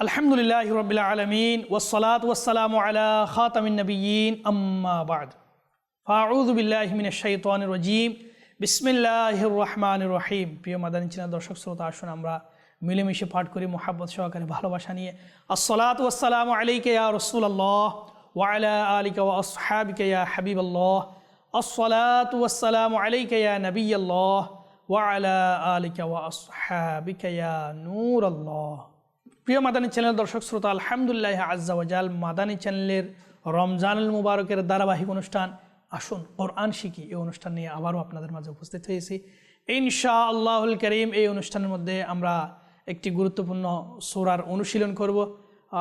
আলহামদুলিল্লাহ রবিল আলমিন ওসলাত ওসালাম আলা খাতামিন নবীন আম্মা বাদ ফাউযু বিল্লাহি মিনাশ শাইতানির রাজিম বিসমিল্লাহির রহমানির রহিম প্রিয় মাদানী চিনা দর্শক শ্রোতা আসুন আমরা মিলেমিশে পাঠ করি মোহাব্বত সহকারে ভালোবাসা নিয়ে আসসালাত ওয়াসালাম আলাইকা ইয়া রাসূলুল্লাহ ওয়া আলা আলিকা ওয়া আসহাবিকা ইয়া হাবিবাল্লাহ আসসালাতু ওয়াসসালামু আলাইকা ইয়া নবিয়াল্লাহ ওয়া আলা আলিকা ওয়া আসহাবিকা ইয়া নূরাল্লাহ প্রিয় মাদানী চ্যানেল দর্শক শ্রোতা, আলহামদুলিল্লাহ আজ্জাওয়াজাল মাদানী চ্যানেলের রমজানুল মুবারকের ধারাবাহিক অনুষ্ঠান, আসুন কোরআন শিখি। এই অনুষ্ঠান নিয়ে আবারও আপনাদের মাঝে উপস্থিত হয়েছি। ইনশা আল্লাহুল করিম, এই অনুষ্ঠানের মধ্যে আমরা একটি গুরুত্বপূর্ণ সোরার অনুশীলন করব।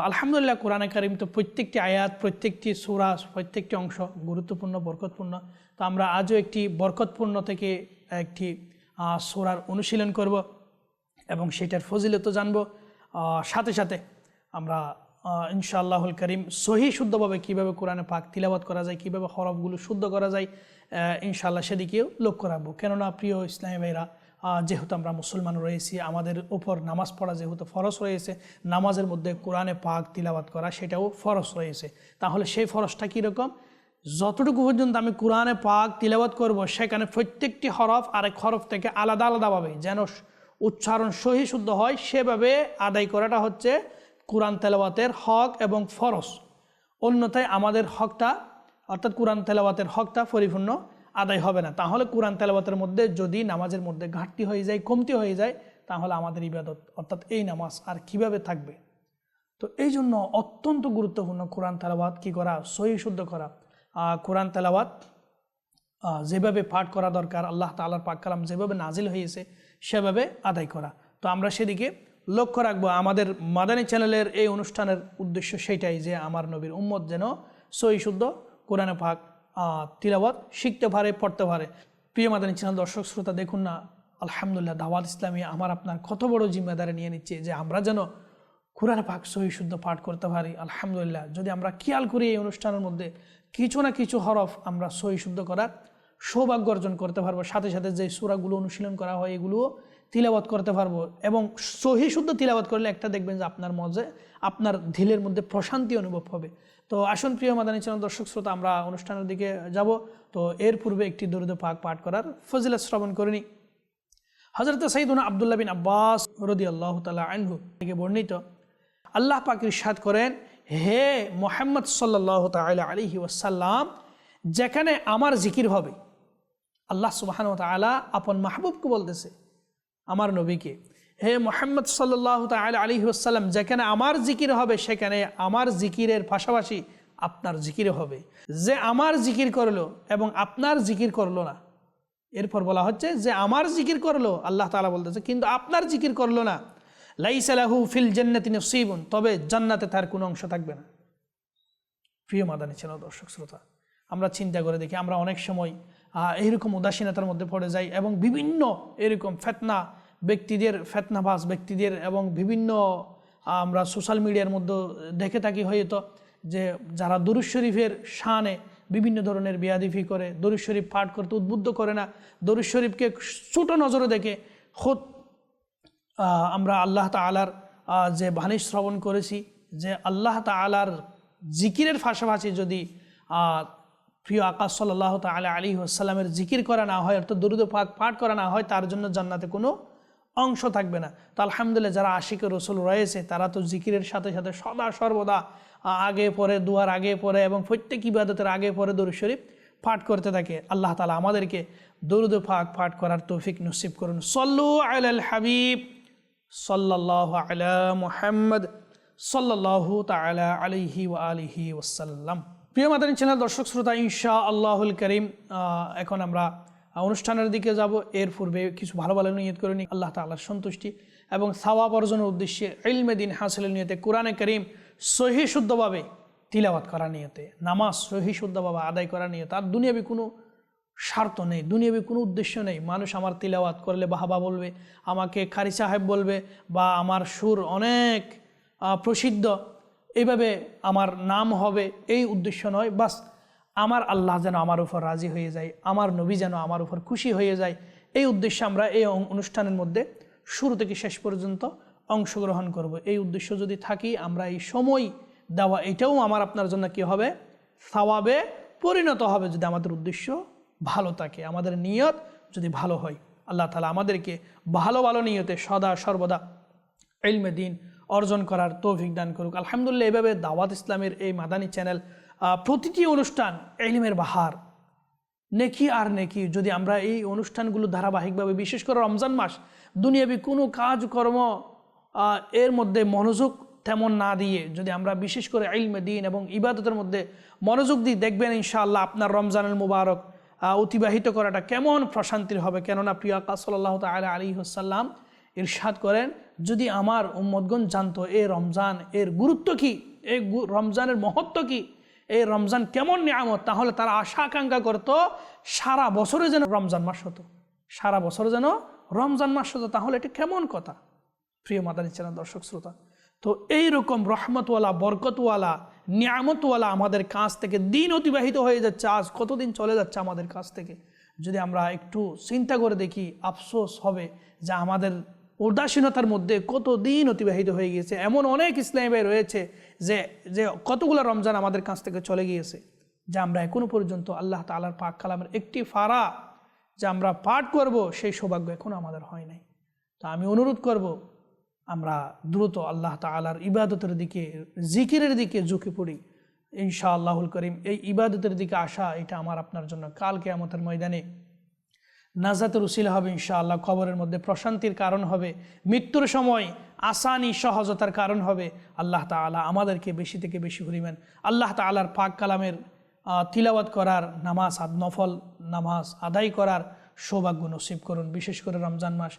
আলহামদুলিল্লাহ কোরআনে কারিম তো প্রত্যেকটি আয়াত, প্রত্যেকটি সোরা, প্রত্যেকটি অংশ গুরুত্বপূর্ণ, বরকতপূর্ণ। তো আমরা আজও একটি বরকতপূর্ণ থেকে একটি সোরার অনুশীলন করব এবং সেটার ফজিলত জানব। সাথে সাথে আমরা ইনশাআল্লাহুল করিম সহি শুদ্ধভাবে কীভাবে কোরআনে পাক তিলাবাত করা যায়, কীভাবে হরফগুলো শুদ্ধ করা যায় ইনশাআল্লাহ সেদিকেও লক্ষ্য রাখব। কেননা প্রিয় ইসলামী ভাইরা যেহেতু আমরা মুসলমান রয়েছি, আমাদের উপর নামাজ পড়া যেহেতু ফরজ রয়েছে, নামাজের মধ্যে কোরআনে পাক তিলাবাত করা সেটাও ফরজ রয়েছে। তাহলে সেই ফরজটা কীরকম? যতটুকু পর্যন্ত আমি কোরআনে পাক তিলাবাত করব, সেখানে প্রত্যেকটি হরফ আরেক হরফ থেকে আলাদা আলাদাভাবে যেন উচ্চারণ সহি শুদ্ধ হয়, সেভাবে আদায় করাটা হচ্ছে কোরআন তেলাওয়াতের হক এবং ফরস অন্যথায় আমাদের হকটা, অর্থাৎ কোরআন তেলাওয়াতের হকটা পরিপূর্ণ আদায় হবে না। তাহলে কোরআন তেলাওয়াতের মধ্যে যদি নামাজের মধ্যে ঘাটতি হয়ে যায়, কমতি হয়ে যায়, তাহলে আমাদের ইবাদত, অর্থাৎ এই নামাজ আর কীভাবে থাকবে? তো এই জন্য অত্যন্ত গুরুত্বপূর্ণ কোরআন তেলাওয়াত কী করা? সহি শুদ্ধ করা। কোরআন তেলাওয়াত যেভাবে পাঠ করা দরকার, আল্লাহ তালার পাক কালাম যেভাবে নাজিল হয়েছে সেভাবে আদায় করা। তো আমরা সেদিকে লক্ষ্য রাখব। আমাদের মাদানী চ্যানেলের এই অনুষ্ঠানের উদ্দেশ্য সেটাই যে আমার নবীর উম্মত যেন সহি শুদ্ধ কোরআনে আহ, তিলাওয়াত শিখতে পারে পড়তে পারে। প্রিয় মাদানী চ্যানেল দর্শক শ্রোতা দেখুন না আলহামদুলিল্লাহ দাওয়াত ইসলামী আমার আপনার কত বড় জিম্মেদারি নিয়ে নিচ্ছে যে আমরা যেন কোরআন পাক সহি শুদ্ধ পাঠ করতে পারি। আলহামদুলিল্লাহ যদি আমরা খেয়াল করি এই অনুষ্ঠানের মধ্যে কিছু না কিছু হরফ আমরা সহি শুদ্ধ করার সৌভাগ্য অর্জন করতে পারব। সাথে সাথে যে সুরাগুলো অনুশীলন করা হয় এগুলোও তিলাবাত করতে পারব। এবং সহি শুদ্ধ তিলাবাত করলে একটা দেখবেন যে আপনার মজে, আপনার ধিলের মধ্যে প্রশান্তি অনুভব হবে। তো আসুন প্রিয় মাদানী চ্যানেল দর্শক শ্রোতা, আমরা অনুষ্ঠানের দিকে যাব। তো এর পূর্বে একটি দরিদ্র পাক পাঠ করার ফজিলা শ্রবণ করিনি। হজরত সঈদুনা আবদুল্লাহ বিন আব্বাস রদি আল্লাহ তালা আনহু থেকে বর্ণিত, আল্লাহ পাক ইরশাদ করেন, হে মোহাম্মদ সাল্লাহ তালা আলহি ওয়াসাল্লাম, যেখানে আমার জিকির হবে আল্লাহ সুবাহান তালা আপন মাহবুবকে বলতেছে, আমার নবীকে, হে মোহাম্মদ সাল্লাহ তাল আলী ওসাল্লাম যেখানে আমার জিকির হবে, সেখানে আমার জিকিরের পাশাপাশি আপনার জিকির হবে। যে আমার জিকির করল এবং আপনার জিকির করল না। এরপর বলা হচ্ছে, যে আমার জিকির করল, আল্লাহ তালা বলতেছে, কিন্তু আপনার জিকির করল না। লাইসালাহু ফিল জান্নাতি নসিবুন, তবে জান্নাতে তার কোনো অংশ থাকবে না। প্রিয় মাদানী ছিল দর্শক, শ্রোতা, আমরা চিন্তা করে দেখি, আমরা অনেক সময় এইরকম উদাসীনতার মধ্যে পড়ে যায় এবং বিভিন্ন এরকম ফেতনা ব্যক্তিদের ফেতনাবাজ ব্যক্তিদের এবং বিভিন্ন আমরা সোশ্যাল মিডিয়ার মধ্যে দেখে থাকি হয়তো যে যারা দুরুজ শরীফের শানে বিভিন্ন ধরনের বিয়াদিফি করে দরুজ শরীফ পাঠ করতে উদ্বুদ্ধ করে না দরুজ শরীফকে ছোটো নজরে দেখে খোদ আমরা আল্লাহ তালার যে বাণী শ্রবণ করেছি, যে আল্লাহ তালার জিকিরের পাশাপাশি যদি প্রিয় আকাশ সাল্লাহ তালা আলী আসসালামের জিকির করা না হয়, অর্থাৎ দরুদ পাক পাঠ করা না হয়, তার জন্য জান্নাতে কোনো অংশ থাকবে না। তো আলহামদুলিল্লাহ, যারা আশিক রসুল রয়েছে, তারা তো জিকিরের সাথে সাথে সদা সর্বদা আগে পরে দুয়ার আগে পরে এবং প্রত্যেক ইবাদতের আগে পরে দরুদ শরীফ পাঠ করতে থাকে। আল্লাহ তালা আমাদেরকে দরুদ পাক পাঠ করার তৌফিক নসিব করুন। সল্লু আল হাবিব সাল্লাহ আলা মুহাম্মদ সাল্লাহু তালা আলিহি ও আলিহি ওসাল্লাম প্রিয় মাদানী চ্যানেল, দর্শক শ্রোতা ইনশা আল্লাহুল করিম এখন আমরা অনুষ্ঠানের দিকে যাব। এর পূর্বে কিছু ভালো ভালো নিয়ত করে নিই। আল্লাহ তাল্লাহর সন্তুষ্টি এবং সাওয়াব অর্জনের উদ্দেশ্যে ইলমে দিন হাসিলের নিয়তে কোরআনে করিম সহি শুদ্ধভাবে তিলাবাত করা নিয়তে, নামাজ সহি শুদ্ধভাবে আদায় করা নিয়তে। আর দুনিয়াবি কোনো স্বার্থ নেই, দুনিয়াবি কোনো উদ্দেশ্য নেই। মানুষ আমার তিলাওয়াত করলে বাহাবা বলবে, আমাকে খারি সাহেব বলবে বা আমার সুর অনেক প্রসিদ্ধ। এইভাবে আমার নাম হবে, এই উদ্দেশ্য নয়। বাস, আমার আল্লাহ যেন আমার উপর রাজি হয়ে যায়, আমার নবী যেন আমার উপর খুশি হয়ে যায়। এই উদ্দেশ্যে আমরা এই অনুষ্ঠানের মধ্যে শুরু থেকে শেষ পর্যন্ত অংশগ্রহণ করব। এই উদ্দেশ্য যদি থাকি, আমরা এই সময় দেওয়া, এটাও আমার আপনার জন্য কি হবে? সওয়াবে পরিণত হবে যদি আমাদের উদ্দেশ্য ভালো থাকে, আমাদের নিয়ত যদি ভালো হয়। আল্লাহ তালা আমাদেরকে ভালো ভালো নিয়তে সদা সর্বদা এলমে দিন অর্জন করার তৌফিক দান করুক। আলহামদুলিল্লাহ এভাবে দাওয়াত ইসলামের এই মাদানী চ্যানেল প্রতিটি অনুষ্ঠান এলিমের বাহার। নেকি আর নেকি, যদি আমরা এই অনুষ্ঠানগুলো ধারাবাহিকভাবে, বিশেষ করে রমজান মাস, দুনিয়াবি কোনো কাজকর্ম এর মধ্যে মনোযোগ তেমন না দিয়ে, যদি আমরা বিশেষ করে ইলমে দিন এবং ইবাদতের মধ্যে মনোযোগ দিই দেখবেন ইনশাআল্লাহ আপনার রমজানুল মুবারক অতিবাহিত করাটা কেমন প্রশান্তির হবে। কেননা প্রিয় সাল্লাহ তালা আলী হাসাল্লাম ইরশাদ করেন যদি আমার উম্মদগণ জানতো এই রমজান, এর গুরুত্ব কি? এই রমজানের মহত্ব কি? এই রমজান কেমন নিয়ামত? তাহলে তারা আশা আকাঙ্ক্ষা করতো, সারা বছরে যেন রমজান মাস হতো। সারা বছরে যেন রমজান মাস হতো। তাহলে এটা কেমন কথা? প্রিয় মাদানী চ্যানেল, দর্শক, শ্রোতা, তো এই রকম রহমতওয়ালা, বরকতওয়ালা, নিয়ামতওয়ালা আমাদের কাছ থেকে দিন অতিবাহিত হয়ে যাচ্ছে। আজ কতদিন চলে যাচ্ছে আমাদের কাছ থেকে? যদি আমরা একটু চিন্তা করে দেখি, আফসোস হবে যে আমাদের উদাসীনতার মধ্যে কত দিন অতিবাহিত হয়ে গিয়েছে? এমন অনেক ইসলামী ভাই রয়েছে যে যে কতগুলো রমজান আমাদের কাছ থেকে চলে গিয়েছে, যে আমরা এখনও পর্যন্ত আল্লাহ তালার পাক কালামের একটি ফারা যে আমরা পাঠ করব, সেই সৌভাগ্য এখনও আমাদের হয় নাই। তো আমি অনুরোধ করব, আমরা দ্রুত আল্লাহ তালার ইবাদতের দিকে, জিকিরের দিকে ঝুঁকে পড়ি। ইনশা আল্লাহুল করিম, এই ইবাদতের দিকে আসা, এটা আমার আপনার জন্য কাল কেয়ামতের ময়দানে নাজাতের উসিল হবে ইনশাআল্লাহ খবরের মধ্যে প্রশান্তির কারণ হবে, মৃত্যুর সময় আসানি সহজতার কারণ হবে। আল্লাহ তালা আমাদেরকে বেশি থেকে বেশি হরিবেন আল্লাহ তালার পাক কালামের তিলাওয়াত করার নামাজ নফল, নামাজ আদায় করার সৌভাগ্য নসিব করুন, বিশেষ করে রমজান মাস।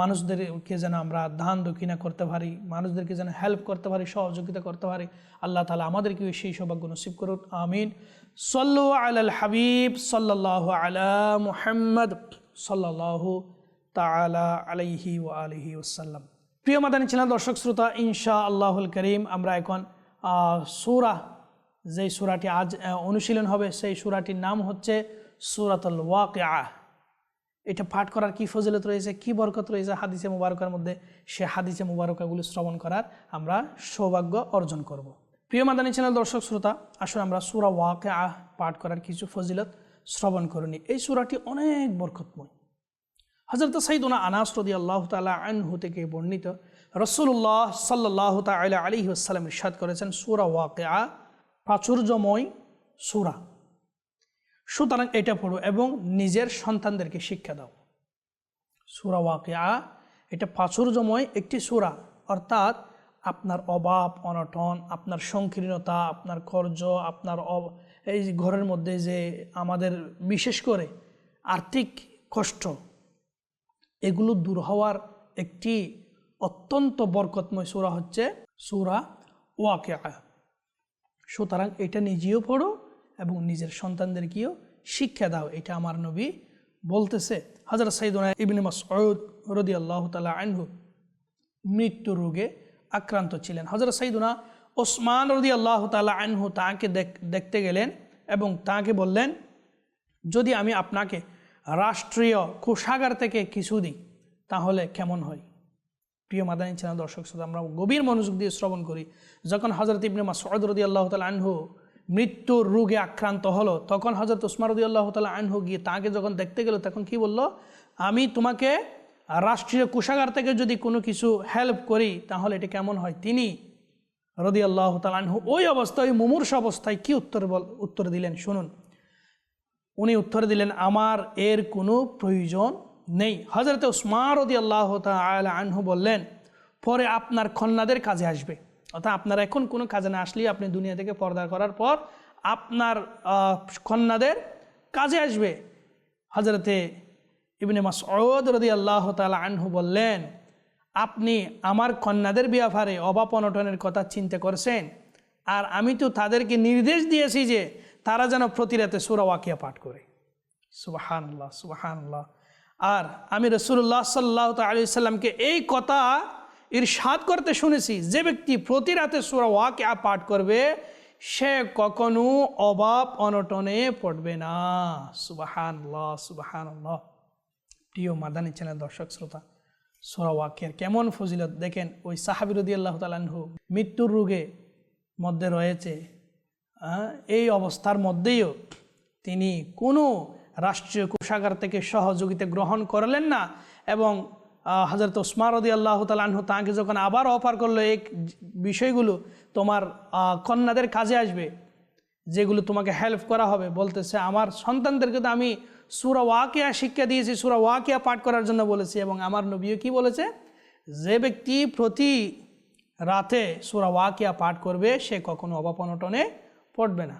মানুষদেরকে যেন আমরা দান দক্ষিণা করতে পারি, মানুষদেরকে যেন হেল্প করতে পারি, সহযোগিতা করতে পারি, আল্লাহ তালা আমাদেরকে সেই সৌভাগ্য নসিব করুন আমিন। সল্লু আল হাবিব সাল্লাহ আলা মুহাম্মদ সাল্লাহ তালা আলাইহি ও আলহি ওসাল্লাম প্রিয় মাদানী ছিলেন দর্শক শ্রোতা ইনশা আল্লাহুল করিম, আমরা এখন সুরা, যেই সুরাটি আজ অনুশীলন হবে, সেই সুরাটির নাম হচ্ছে সুরাতুল ওয়াকিয়া এটা পাঠ করার কি ফজিলত রয়েছে, কি বরকত রয়েছে হাদিসে মুবারকার মধ্যে, সে হাদিসে মুবারকাগুলো শ্রবণ করার আমরা সৌভাগ্য অর্জন করব। প্রিয় মাদানী চ্যানেল দর্শক শ্রোতা আসলে আমরা সুরা ওয়াকে আহ পাঠ করার কিছু ফজিলত শ্রবণ করিনি এই সুরাটি অনেক বরকতময়। হজরত সঈদুনা আনাস রদি আল্লাহ তালা আনহু থেকে বর্ণিত রসুল্লাহ সাল্লাহ তালা আলী আসসালাম ইরশাদ করেছেন সুরা ওয়াকে আ প্রাচুর্যময় সুরা। সুতরাং এটা পড়ো এবং নিজের সন্তানদেরকে শিক্ষা দাও। সুরা ওয়াকিয়া, এটা প্রাচুর্যময় একটি সুরা। অর্থাৎ আপনার অভাব, অনটন, আপনার সংকীর্ণতা, আপনার কর্য আপনার এই ঘরের মধ্যে যে আমাদের বিশেষ করে আর্থিক কষ্ট, এগুলো দূর হওয়ার একটি অত্যন্ত বরকতময় সুরা হচ্ছে সুরা ওয়াকিয়া। সুতরাং এটা নিজেও পড়ো এবং নিজের সন্তানদেরকেও শিক্ষা দাও, এটা আমার নবী বলতেছে। হাজরত সাইদুনা ইবনে মাসউদ রদি আল্লাহ তালা আনহু মৃত্যু রোগে আক্রান্ত ছিলেন। হজরত সাইদুনা ওসমান রদি আল্লাহ তালা আনহু তাকে দেখতে গেলেন এবং তাকে বললেন, যদি আমি আপনাকে রাষ্ট্রীয় কোষাগার থেকে কিছু দিই, তাহলে কেমন হয়? প্রিয় মাদানী চ্যানেল দর্শক শ্রোতা, আমরা গভীর মনোযোগ দিয়ে শ্রবণ করি। যখন হজরত ইবনে মাসউদ রদি আল্লাহ তালা আনহু মৃত্যুর রোগে আক্রান্ত হলো, তখন হজরত উসমান রদি আল্লাহ তালা আনহু গিয়ে তাকে যখন দেখতে গেল, তখন কি বলল? আমি তোমাকে রাষ্ট্রীয় কোষাগার থেকে যদি কোনো কিছু হেল্প করি, তাহলে এটা কেমন হয়? তিনি রদি আল্লাহ তালানহু ওই অবস্থায়, ওই মুমূর্ষ অবস্থায় কি উত্তর বল, উত্তর দিলেন? শুনুন। উনি উত্তর দিলেন, আমার এর কোনো প্রয়োজন নেই। হজরত উসমান রদি আল্লাহ তালা আনহু বললেন, পরে আপনার কন্যাদের কাজে আসবে। অর্থাৎ আপনার এখন কোনো কাজে না আসলেই আপনি দুনিয়া থেকে পর্দা করার পর আপনার কন্যাদের কাজে আসবে। হজরতে ইবনে মাসউদ রদি আল্লাহ তালা আনহু বললেন, আপনি আমার কন্যাদের ব্যাপারে অভাব অনটনের কথা চিন্তা করছেন, আর আমি তো তাদেরকে নির্দেশ দিয়েছি যে তারা যেন প্রতি রাতে সুরা ওয়াকিয়া পাঠ করে। সুবাহান্লাহ সুবাহান্লাহ আর আমি রসুল্লাহ সাল্লাহ আলি সাল্লামকে এই কথা ইরশাদ করতে শুনেছি, যে ব্যক্তি প্রতি রাতে সুরা ওয়াকিয়া পাঠ করবে, সে কখনো অভাব অনটনে পড়বে না। সুবাহান সুবাহান্লাহ প্রিয় মাদানী চ্যানেল দর্শক শ্রোতা, সোরা ওয়াকিয়ার কেমন ফজিলত? দেখেন, ওই সাহাবিরদি আল্লাহ তালাহু মৃত্যুর রোগে মধ্যে রয়েছে এই অবস্থার মধ্যেও তিনি কোনো রাষ্ট্রীয় কোষাগার থেকে সহযোগিতা গ্রহণ করলেন না এবং হজরত ওসমান রদি আল্লাহ তালাহু তাঁকে যখন আবার অফার করল, এই বিষয়গুলো তোমার কন্যাদের কাজে আসবে, যেগুলো তোমাকে হেল্প করা হবে, বলতেছে, আমার সন্তানদেরকে তো আমি সুরা ওয়াকিয়া শিক্ষা দিয়েছি, সুরা ওয়াকিয়া পাঠ করার জন্য বলেছি। এবং আমার নবীও কি বলেছে, যে ব্যক্তি প্রতি রাতে সুরা ওয়াকিয়া পাঠ করবে, সে কখনো অবাপনটনে পড়বে না।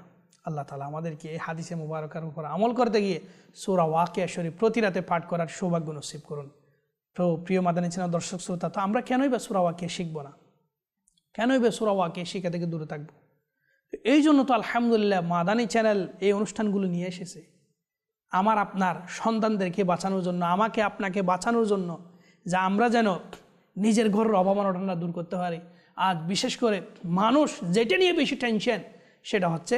আল্লাহ তালা আমাদেরকে এই হাদিসে মুবারকার উপর আমল করতে গিয়ে সুরা ওয়াকিয়া শরীফ প্রতি রাতে পাঠ করার সৌভাগ্য নসিব করুন। তো প্রিয় মাদানী ছিলেন দর্শক শ্রোতা, তো আমরা কেনই বা সুরা ওয়াকিয়া শিখব না? কেনই বা সুরা ওয়াকিয়া শিখা থেকে দূরে থাকব? এই জন্য তো আলহামদুলিল্লাহ মাদানী চ্যানেল এই অনুষ্ঠানগুলো নিয়ে এসেছে। আমার আপনার সন্তানদেরকে বাঁচানোর জন্য, আমাকে আপনাকে বাঁচানোর জন্য, যা আমরা যেন নিজের ঘরের অভাবনটনা দূর করতে পারি। আজ বিশেষ করে মানুষ যেটা নিয়ে বেশি টেনশন সেটা হচ্ছে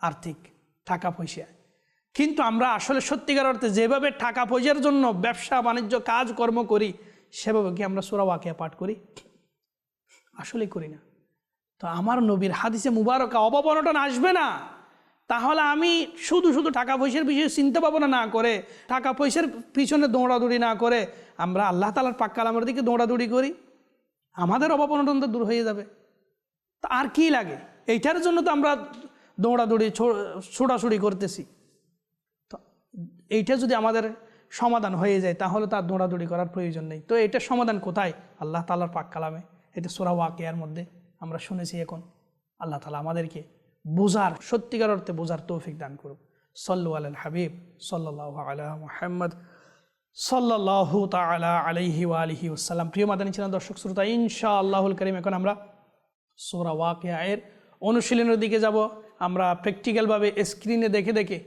আর্থিক, টাকা পয়সা। কিন্তু আমরা আসলে সত্যিকার অর্থে যেভাবে টাকা পয়সার জন্য ব্যবসা, বাণিজ্য, কাজ, কর্ম করি, সেভাবে কি আমরা সোরা ওয়াকিয়া পাঠ করি? আসলেই করি না। তো আমার নবীর হাদিসে মুবারকা অববনটন আসবে না। তাহলে আমি শুধু শুধু টাকা পয়সার বিষয়ে চিনতে পাবো না করে, টাকা পয়সার পিছনে দৌড়াদৌড়ি না করে আমরা আল্লাহ তালার পাক্কালামের দিকে দৌড়াদৌড়ি করি, আমাদের অবনটন তো দূর হয়ে যাবে। তা আর কি লাগে? এইটার জন্য তো আমরা দৌড়াদৌড়ি, ছো- ছোটাছুটি করতেছি। এইটা যদি আমাদের সমাধান হয়ে যায়, তাহলে তার দৌড়াদৌড়ি করার প্রয়োজন নেই। তো এটা সমাধান কোথায়? আল্লাহ তালার পাক কালামে। এটা সোরা ওয়াকিয়ার মধ্যে আমরা শুনেছি এখন। আল্লাহ তালা আমাদেরকে বোঝার, সত্যিকার অর্থে বোঝার তৌফিক দান করুক। সল্লু আল হাবিব সাল্লাহ আলা মুহাম্মদ সাল্লাহু তালা আলহি আলহি ওসাল্লাম প্রিয় মাদানী ছিলেন দর্শক শ্রোতা ইনশা আল্লাহুল করিম, এখন আমরা সোরা ওয়াকিয়া এর অনুশীলনের দিকে যাব। আমরা প্র্যাকটিক্যালভাবে স্ক্রিনে দেখে দেখে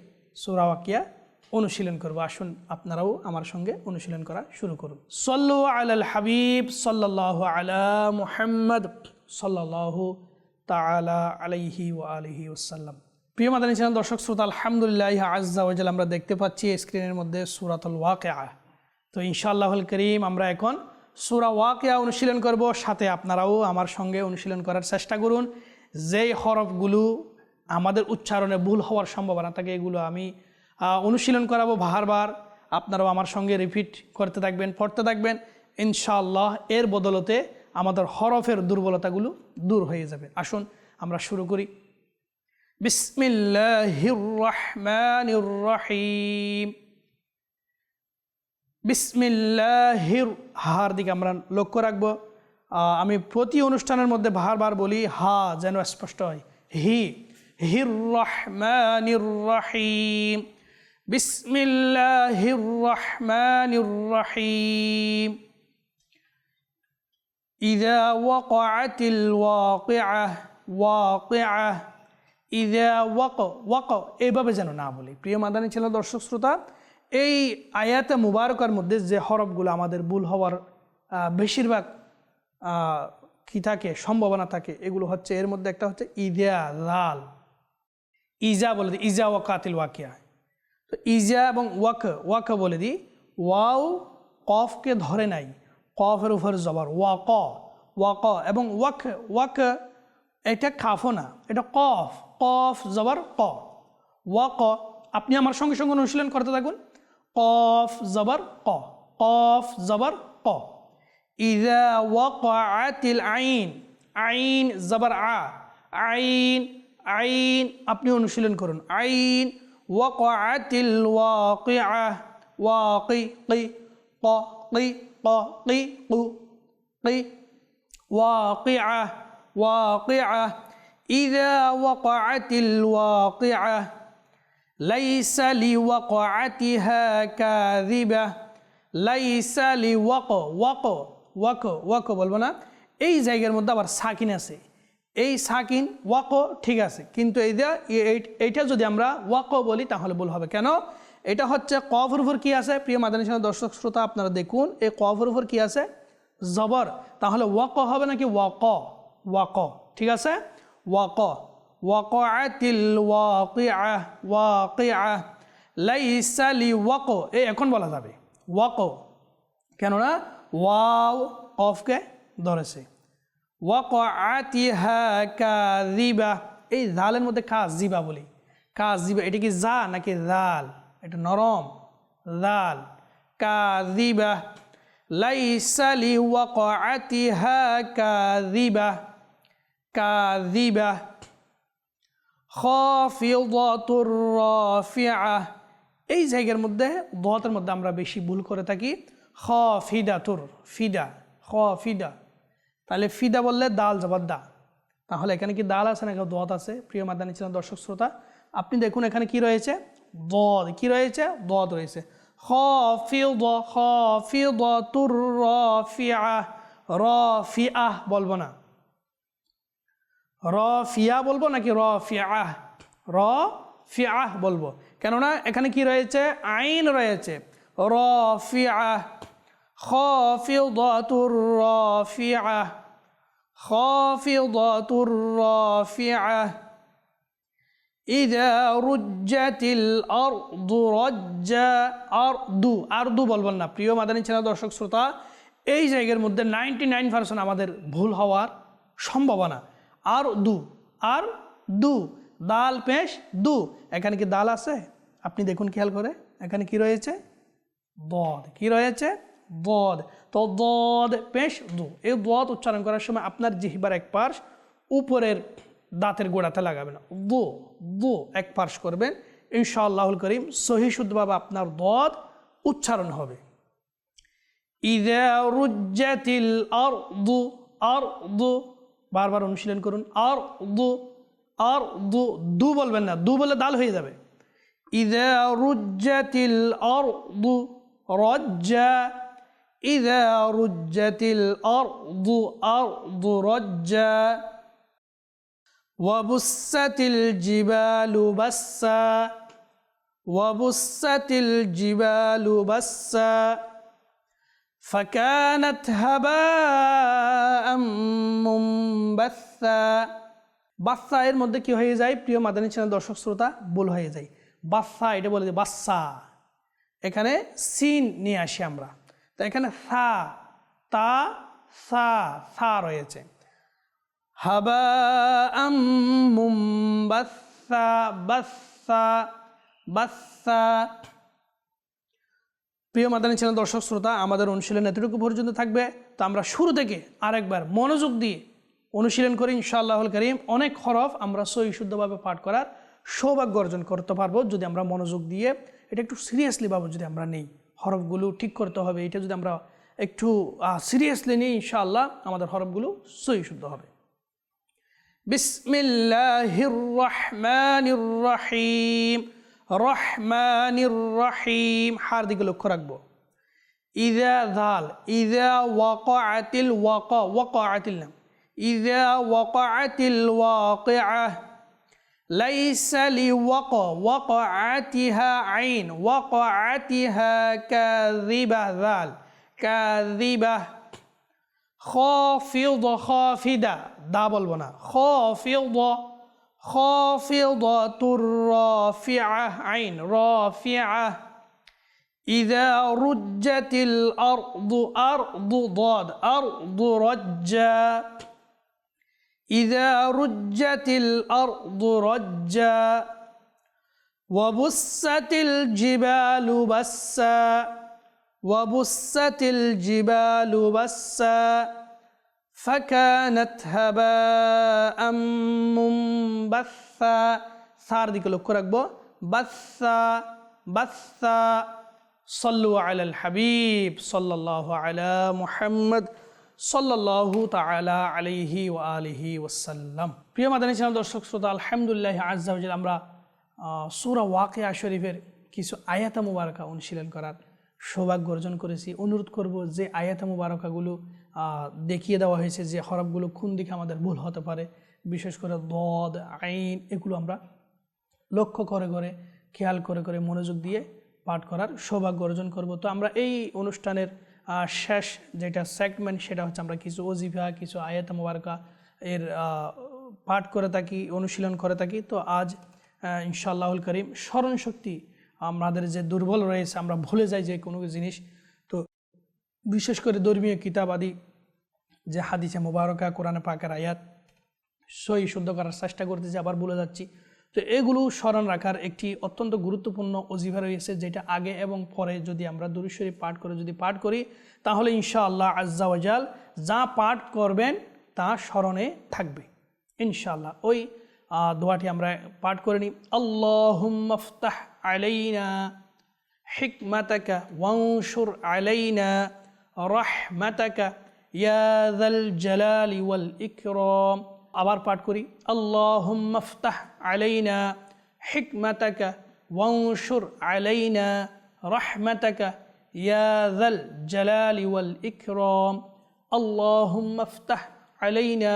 সোরা ওয়াকিয়া অনুশীলন করব। আসুন, আপনারাও আমার সঙ্গে অনুশীলন করা শুরু করুন। সল্লু আল হাবিব সাল্লাহ আলা মুহাম্মদ সাল্লাহ তালা আলাইহি ও আলহি ওসাল্লাম প্রিয় মাদানী ছিলেন দর্শক শ্রোতা, আলহামদুলিল্লাহ ওয়াজাল আমরা দেখতে পাচ্ছি স্ক্রিনের মধ্যে সুরাতুল ওয়াকিয়া তো ইনশাআল্লাহুল করিম আমরা এখন সুরা ওয়াকিয়া অনুশীলন করব। সাথে আপনারাও আমার সঙ্গে অনুশীলন করার চেষ্টা করুন। যেই হরফগুলো আমাদের উচ্চারণে ভুল হওয়ার সম্ভাবনা থাকে, এগুলো আমি অনুশীলন করাবো বারবার। আপনারাও আমার সঙ্গে রিপিট করতে থাকবেন, পড়তে থাকবেন। ইনশাআল্লাহ এর বদলতে আমাদের হরফের দুর্বলতাগুলো দূর হয়ে যাবে। আসুন, আমরা শুরু করি। বিসমিল্লাহির রহিম বিসমিল্লাহির হার দিকে আমরা লক্ষ্য রাখব। আমি প্রতি অনুষ্ঠানের মধ্যে বারবার বলি, হা, যেন স্পষ্ট হয়। হি হির রহমানির রহিম বিসমিল্লাহির রহমানির রহিম إذا وقعت الواقعة واقعة إذا وقع وقع এইভাবে যেন না বলি প্রিয় মাদানী ছিল দর্শক শ্রোতা এই আয়াতে মুবারকার মধ্যে যে হরফগুলো আমাদের ভুল হওয়ার আহ, বেশিরভাগ আহ, কি থাকে সম্ভাবনা থাকে এগুলো হচ্ছে এর মধ্যে একটা হচ্ছে ইদা লাল ইজা বলে দিই ইজা ওয়াকাতিল ওয়াকিয়া তো ইজা এবং ওয়াক ওয়াক বলে দিই। ওয়াও কফকে ধরে নাই, কফের উপর জবর, ওয়াক ওয়াক এবং ওয়াক ওয়াক এটা কাফও না, এটা কফ কফ জবর, ক। ওয়াক, আপনি আমার সঙ্গে সঙ্গে অনুশীলন করতে থাকুন। কফ জবর, ক, কফ জবর, ক। ইজা ওয়াকাতিল আইন আইন জবর আ, আইন আইন, আপনি অনুশীলন করুন। আইন ওয়াকাতিল ওয়াকিআ ওয়াকি কি ক কি ক কি কু কি واقعة واقعة إذا وقعت الواقعة ليس لوقعتها كاذبة ليس لوق وق وق وق বলবো না এই জায়গার মধ্যে আবার সাকিন আছে এই সাকিন ওয়াক ঠিক আছে। কিন্তু এই যে, এই- এইটা যদি আমরা ওয়াক বলি, তাহলে ভুল হবে। কেন? এটা হচ্ছে কফের উপর কি আছে? প্রিয় মাদানী সাথে দর্শক শ্রোতা, আপনারা দেখুন, এই কফের উপর কি আছে? জবর। তাহলে ওয়াক হবে নাকি ওয়াক? ওয়াক। ঠিক আছে? ওয়াক। ওয়াকাতিল ওয়াকিআ ওয়াকিআ। লাইসা লিওয়াক এই এখন বলা যাবে। ওয়াক। কেননা, ওয়াও অফকে ধরেছে। ওয়াকিহা কাজিবা এই জালের মধ্যে কাজিবা বলি। খাস কাজিবা এটা কি জা নাকি জাল এটা নরম। জাল কাজিবা লাইসালি ওয়াকিহা কাজিবা কাজিবা খাফিদাতুর রাফিআহ এই জায়গার মধ্যে, দোয়াতের মধ্যে আমরা বেশি ভুল করে থাকি। খ ফিদা খ ফিদা তাহলে ফিদা বললে দাল জবাদ দা। তাহলে এখানে কি দাল আছে নাকি দোয়াত আছে? প্রিয় মাদানী ছিলেন দর্শক শ্রোতা, আপনি দেখুন এখানে কি রয়েছে? দদ। কি রয়েছে? দদ রয়েছে। খ ফিদ খ ফিদাতুর রাফিআহ রাফিআহ বলব না। র ফিয়া বলব নাকি র ফিয়াহ র ফিয়াহ বলব। কেননা এখানে কি রয়েছে? আইন রয়েছে। র ফিয়াহ খাফিদাতুর রাফিআহ খাফিদাতুর রাফিআহ إذا رجت الأرض رجا আরদু আরদু বলবেন না প্রিয় মাদানী চ্যানেল দর্শক শ্রোতা এই জায়গার মধ্যে নাইনটি নাইন পার্সেন্ট আমাদের ভুল হওয়ার সম্ভাবনা আর দু আর দু দাল পেশ দু এখানে কি দাল আছে আপনি দেখুন খেয়াল করে এখানে কি রয়েছে দদ কি রয়েছে দদ তো দদ পেশ, দু। এই দদ উচ্চারণ করার সময় আপনার জিহিবার এক পার্শ উপরের দাঁতের গোড়াতে লাগাবেন। দু দু এক পার্শ করবেন। ইনশাআল্লাহুল করিম সহি শুদ্ধভাবে আপনার দদ উচ্চারণ হবে। ইদা রুজ্জাতিল আরদু আরদু, বারবার অনুশীলন করুন। আর দু আর দু দু বলবেন না, দু বলে দাল হয়ে যাবে। ইদা রুজ্জাতিল আর দু রজ্জা ইদা রুজ্জাতিল আর দু আর দু রজ্জা وبست الجبال بسا وبست الجبال بسا فكانت هباء منبثا বাচ্চা এর মধ্যে কি হয়ে যায় প্রিয় মাদানী চ্যানেল দর্শক শ্রোতা ভুল হয়ে যায় বাচ্চা এটা বলে যে বাচ্চা এখানে সিন নিয়ে আসি আমরা তো এখানে সা, তা, সা সা রয়েছে। হাবা মুম্বাসা বাসা বাসা প্রিয় মাদানী ছিলেন দর্শক, শ্রোতা, আমাদের অনুশীলন এতটুকু পর্যন্ত থাকবে। তো আমরা শুরু থেকে আরেকবার মনোযোগ দিয়ে অনুশীলন করি, ইনশাআল্লাহুল করিম। অনেক হরফ আমরা সহি শুদ্ধভাবে পাঠ করার সৌভাগ্য অর্জন করতে পারব যদি আমরা মনোযোগ দিয়ে। এটা একটু সিরিয়াসলি ভাবো যদি আমরা নেই। হরফগুলো ঠিক করতে হবে। এটা যদি আমরা একটু সিরিয়াসলি নিই, ইনশাআল্লাহ আমাদের হরফগুলো সহি শুদ্ধ হবে। বিসমিল্লাহির রহমানির রহিম রহমানির রহিম হার দিকে লক্ষ্য রাখব। ইদা ধাল ইদা ওয়াকাতিল ওয়াকা ওয়াকাতিল নাম। ইদা ওয়াকাতিল ওয়াকিআহ ليس لوق وقعتها عين وقعتها كاذبة ذال كاذبة خافض خافدة دبل بنا خافض خافضة رافعة عين رافعة. إذا رجت الأرض أرض ضاد أرض رجا. إذا رجت الأرض رجا وبست الجبال بسا وبست الجبال بسا فكانت هباء منبثا সার দিকে লক্ষ্য রাখবো বাসা বাসা صلوا على الحبيب صلى الله على محمد সাল্লাহু তালা আলিহি ও আলিহি ওসাল্লাম প্রিয় মাদানী চ্যানেল, দর্শক শ্রোতা, আলহামদুলিল্লাহ আজাউল আমরা সুরা ওয়াকিয়া শরীফের কিছু আয়াতা মুবারকা অনুশীলন করার সৌভাগ্য অর্জন করেছি। অনুরোধ করব যে আয়াতা মুবারকাগুলো দেখিয়ে দেওয়া হয়েছে যে হরফগুলো কোন দিকে আমাদের ভুল হতে পারে। বিশেষ করে দদ, আইন, এগুলো আমরা লক্ষ্য করে করে, খেয়াল করে করে মনোযোগ দিয়ে পাঠ করার সৌভাগ্য অর্জন করব। তো আমরা এই অনুষ্ঠানের শেষ যেটা সেগমেন্ট সেটা হচ্ছে আমরা কিছু অজিফা কিছু আয়াত মোবারকা এর পাঠ করে থাকি, অনুশীলন করে থাকি। তো আজ ইনশাআল্লাহুল করিম স্মরণ শক্তি আমাদের যে দুর্বল রয়েছে, আমরা ভুলে যাই যে কোনো জিনিস। তো বিশেষ করে ধর্মীয় কিতাব আদি, যে হাদিসে মোবারকা, কোরআনে পাকের আয়াত সই শুদ্ধ করার চেষ্টা করতেছি, আবার ভুলে যাচ্ছি। তো এগুলো স্মরণ রাখার একটি অত্যন্ত গুরুত্বপূর্ণ অজিভা রয়েছে, যেটা আগে এবং পরে যদি আমরা দুরুশ্বরী পাঠ করে যদি পাঠ করি, তাহলে ইনশাআল্লাহ আজ্জাওয়াজাল যা পাঠ করবেন তা স্মরণে থাকবে। ইনশাআল্লাহ ওই দোয়াটি আমরা পাঠ করে নিই। আল্লাহ আলাইনা হিকমাতাকা ওয়াংশুর আলাইনা রহমাতাকা ইয়াদাল জালালি ওয়াল ইকরম। আবার পাঠ করি اللهم افتح علينا حكمتك وانشر علينا رحمتك يا ذا الجلال والإكرام اللهم افتح علينا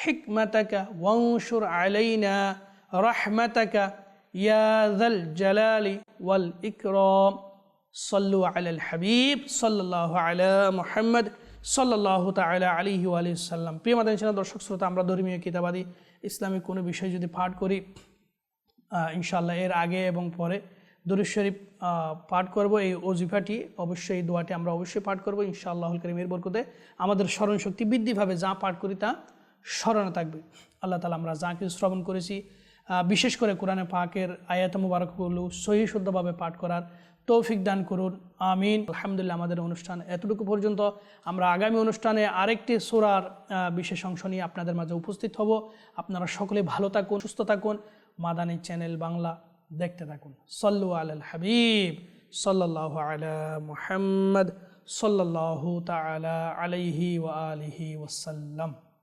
حكمتك وانشر علينا رحمتك يا ذا الجلال والإكرام صلوا على الحبيب صلى الله على محمد সাল্লাহ তালা আলিহি আলি সাল্লাম। প্রিয় মাদানী দর্শক শ্রোতা, আমরা ধর্মীয় কিতাবাদি, ইসলামিক কোনো বিষয় যদি পাঠ করি ইনশাল্লাহ এর আগে এবং পরে দরুদ শরীফ পাঠ করব। এই অজিফাটি, অবশ্যই এই দোয়াটি আমরা অবশ্যই পাঠ করব। ইনশাআল্লাহ করিমের বরকতে আমাদের স্মরণ শক্তি বৃদ্ধিভাবে যা পাঠ করি তা স্মরণে থাকবে। আল্লাহ তালা আমরা যা কিছু শ্রবণ করেছি বিশেষ করে কোরআনে পাকের আয়াত মুবারকগুলো সহি শুদ্ধভাবে পাঠ করার তৌফিক দান করুন, আমিন। আলহামদুলিল্লাহ, আমাদের অনুষ্ঠান এতটুকু পর্যন্ত। আমরা আগামী অনুষ্ঠানে আরেকটি সোরার বিশেষ অংশ নিয়ে আপনাদের মাঝে উপস্থিত হব। আপনারা সকলে ভালো থাকুন, সুস্থ থাকুন। মাদানী চ্যানেল বাংলা দেখতে থাকুন। সল্লু আল হাবিব সাল্লাহ আলা মুহাম্মদ সাল্লাহ তালা আলাইহি ওয়া আলিহি ওয়াসাল্লাম।